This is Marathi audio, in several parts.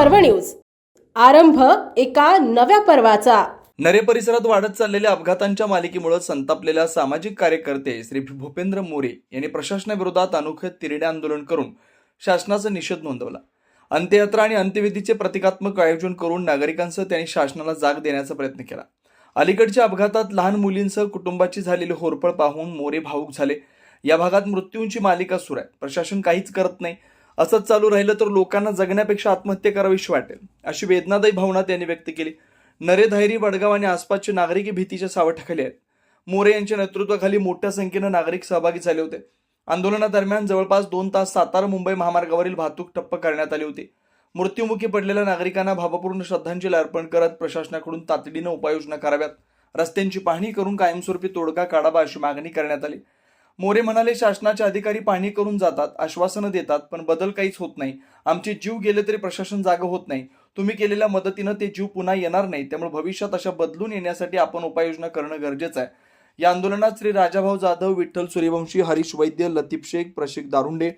पर्व न्यूज. आरंभ एका नव्या पर्वाचा. नरे परिसरात वाढत चाललेल्या अपघातांच्या मालिकेमुळे संतापलेल्या सामाजिक कार्यकर्ते श्री भूपेंद्र मोरे यांनी प्रशासनाविरोधात अनोखे तिरडे आंदोलन करून शासनाचा निषेध नोंदवला. अंत्ययात्रा आणि अंत्यविधीचे प्रतिकात्मक आयोजन करून नागरिकांसह त्यांनी शासनाला जाग देण्याचा प्रयत्न केला. अलीकडच्या अपघातात लहान मुलींसह कुटुंबाची झालेली होरपळ पाहून मोरे भावूक झाले. या भागात मृत्यूंची मालिका सुरू आहे. प्रशासन काहीच करत नाही. असंच चालू राहिलं तर लोकांना जगण्यापेक्षा आत्महत्या करावीशी वाटेल अशी वेदनादायी भावना त्यांनी व्यक्त केली. नरे धैरी वडगाव आणि आसपासचे नागरिक भीतीच्या सावटाखाली आहेत. मोरे यांच्या नेतृत्वाखाली मोठ्या संख्येनं नागरिक सहभागी झाले होते. आंदोलनादरम्यान जवळपास दोन तास सातारा मुंबई महामार्गावरील वाहतूक ठप्प करण्यात आली होती. मृत्युमुखी पडलेल्या नागरिकांना भावपूर्ण श्रद्धांजली अर्पण करत प्रशासनाकडून तातडीनं उपाययोजना कराव्यात. रस्त्यांची पाहणी करून कायमस्वरूपी तोडगा काढावा अशी मागणी करण्यात आली. मोरे म्हणाले शासनाचे अधिकारी पाहणी करून जातात आश्वासनं देतात पण बदल काहीच होत नाही. आमचे जीव गेले तरी प्रशासन जागं होत नाही. तुम्ही केलेल्या मदतीनं ते जीव पुन्हा येणार नाही. त्यामुळे भविष्यात अशा बदलून येण्यासाठी आपण उपाययोजना करणं गरजेचं आहे. या आंदोलनात श्री राजाभाऊ जाधव विठ्ठल सूर्यवंशी हरीश वैद्य लतीफ शेख प्रशिक दारुंडे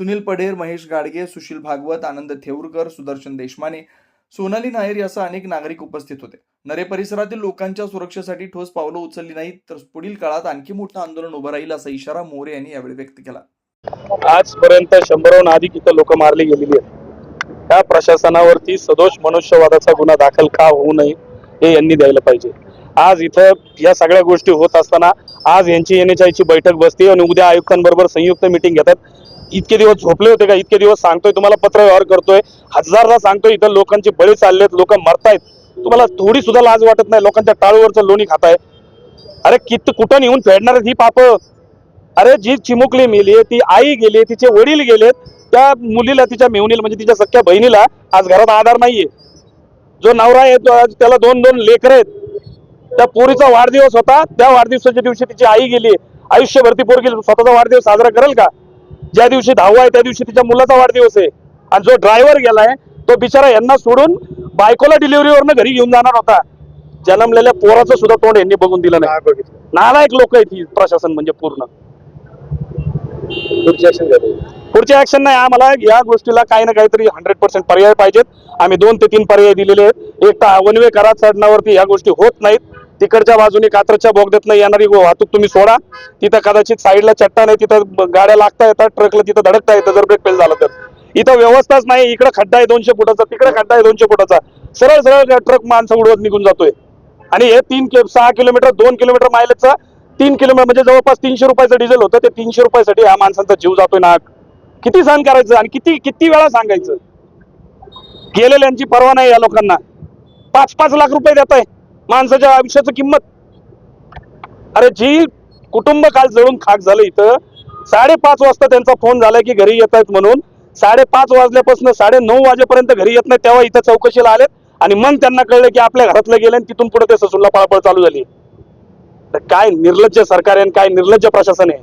सुनील पढेर महेश गाडगे सुशील भागवत आनंद थेऊरकर सुदर्शन देशमाने सोनाली नायर यासह अनेक नागरिक उपस्थित होते. नरे परिसरातील लोकांच्या सुरक्षेसाठी ठोस पावलं उचलली नाहीत तर पुढील काळात आणखी मोठं आंदोलन उभं राहील असा इशारा मोरे यांनी यावेळी व्यक्त केला. आजपर्यंत शंभरहून अधिक इथं लोक मारली गेलेली आहेत. त्या प्रशासनावरती सदोष मनुष्यवादाचा गुन्हा दाखल का होऊ नये हे यांनी द्यायला पाहिजे. आज इथं या सगळ्या गोष्टी होत असताना आज यांची एन एच बैठक बसते आणि उद्या आयुक्तांबरोबर संयुक्त मिटिंग घेतात. इतके दिवस झोपले होते का? इतके दिवस सांगतोय तुम्हाला पत्र व्यवहार करतोय. हजारदा सांगतोय इथं लोकांचे बळी चाललेत लोक मरतायत. तुम्हाला थोडी सुद्धा लाज वाटत नाही लोकांच्या टाळूवरचं लोणी खाताय. अरे कित कुठं नेऊन फेडणार ही पाप? अरे जी चिमुकली मेली ती आई गेली तिचे वडील गेलेत त्या मुलीला तिच्या मेवणीला म्हणजे तिच्या सख्या बहिणीला आज घरात आधार नाहीये. जो नवरा आहे तो आज त्याला दोन दोन लेकर आहेत. त्या पोरीचा वाढदिवस होता त्या वाढदिवसाच्या दिवशी तिची आई गेली आयुष्यभर ती पोरगी स्वतःचा वाढदिवस साजरा करेल का? ज्या दिवशी दहावा आहे त्या दिवशी तिच्या मुलाचा वाढदिवस आहे. आणि जो ड्रायव्हर गेलाय तो बिचारा यांना सोडून बायकोला डिलिव्हरीवरनं घरी घेऊन जाणार होता. जन्मलेल्या पोराचं सुद्धा तोंड यांनी बघून दिलं नाही. नालायक लोक आहेत ही प्रशासन म्हणजे पूर्ण. पुढची ऍक्शन नाही. आम्हाला या गोष्टीला काही ना काहीतरी हंड्रेड पर्सेंट पर्याय पाहिजेत. आम्ही दोन ते तीन पर्याय दिलेले आहेत. एक तर वनवे करा चढणावरती या गोष्टी होत नाहीत. तिकडच्या बाजूने कात्रच्या बोगद्यातनं येणारी वाहतूक तुम्ही सोडा. तिथं कदाचित साईडला चट्टा नाही तिथं गाड्या लागता येतात ट्रकला तिथं धडकता येतं जर ब्रेक फेल झालं तर. इथं व्यवस्थाच नाही इकडे खड्डा आहे दोनशे फुटाचा तिकडे खड्डा आहे दोनशे फुटाचा. सरळ सरळ ट्रक माणसं उडवत निघून जातोय. आणि हे तीन सहा किलोमीटर दोन किलोमीटर मायलेजचा तीन किलोमीटर म्हणजे जवळपास तीनशे रुपयाचं डिझेल होतं ते तीनशे रुपयासाठी ह्या माणसांचा जीव जातोय ना किती सहन करायचं आणि किती किती वेळा सांगायचं? गेलेल्यांची पर्वा नाही या लोकांना. पाच पाच लाख रुपये देत आहे माणसाच्या आयुष्याची किंमत. अरे जी कुटुंब काल जळून खाक झालं इथं साडेपाच वाजता त्यांचा फोन झालाय की घरी येत आहेत म्हणून. साडेपाच वाजल्यापासून साडे नऊ वाजेपर्यंत घरी येत नाही तेव्हा इथं चौकशीला आलेत. आणि मग त्यांना कळलं की आपल्या घरातलं गेलं आणि तिथून पुढे ते ससूनला पळापळ चालू झाली. तर काय निर्लज्ज सरकार आहे आणि काय निर्लज्ज प्रशासन आहे?